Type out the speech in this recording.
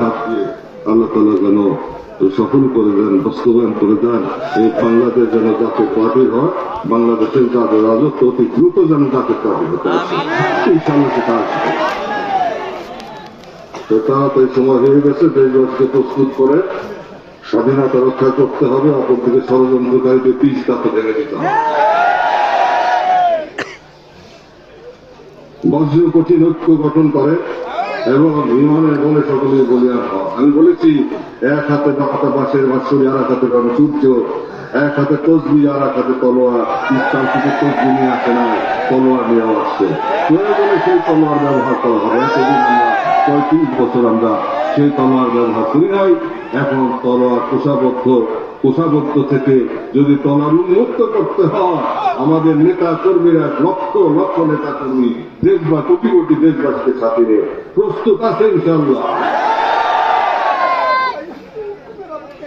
হাত দিয়ে আল্লাহ তালা যেন সফল করে দেন বাস্তবায়ন করে দেন এই বাংলাদেশ যেন জাতীয় পার্টি হয় বাংলাদেশের যাদের রাজত্ব অতি দ্রুত যেন জাতীয় পার্টি হতে আসে সেটা আসবে। তো তাড়াতাড়ি সময় হয়ে গেছে দেশবাসীকে প্রস্তুত করে স্বাধীনতা রক্ষা করতে হবে অপর থেকে ষড়যন্ত্রকারীদের পিস তাতে ভেঙে দিতে হবে। বজ্র কঠিন ঐক্য গঠন করে এবং ইমানের বলে সকলে বলিয়ার হয় আমি বলেছি, এক হাতে ডাকাতা বাসের বাসুরি আর এক হাতে সূর্য, এক হাতে তসবি, আর এক হাতে তলোয়ার। ইসলাম শুধু তসবি নিয়ে আসে না, তলোয়ার নিয়েও আসছে প্রয়োজনে সেই তলোয়ার ব্যবহার করা হবে। এতদিন আমরা পঁয়ত্রিশ বছর আমরা সেই তলোয়ার ব্যবহার করি নাই এখন তলোয়ার কোষাবদ্ধ কোষাবদ্ধ থেকে যদি তলার উন্মুক্ত করতে হয়, আমাদের নেতা কর্মীরা লক্ষ লক্ষ নেতা কর্মী দেশ বা কোটি কোটি দেশবাসীকে সাথে প্রস্তুত আছে ইনশাল্লাহ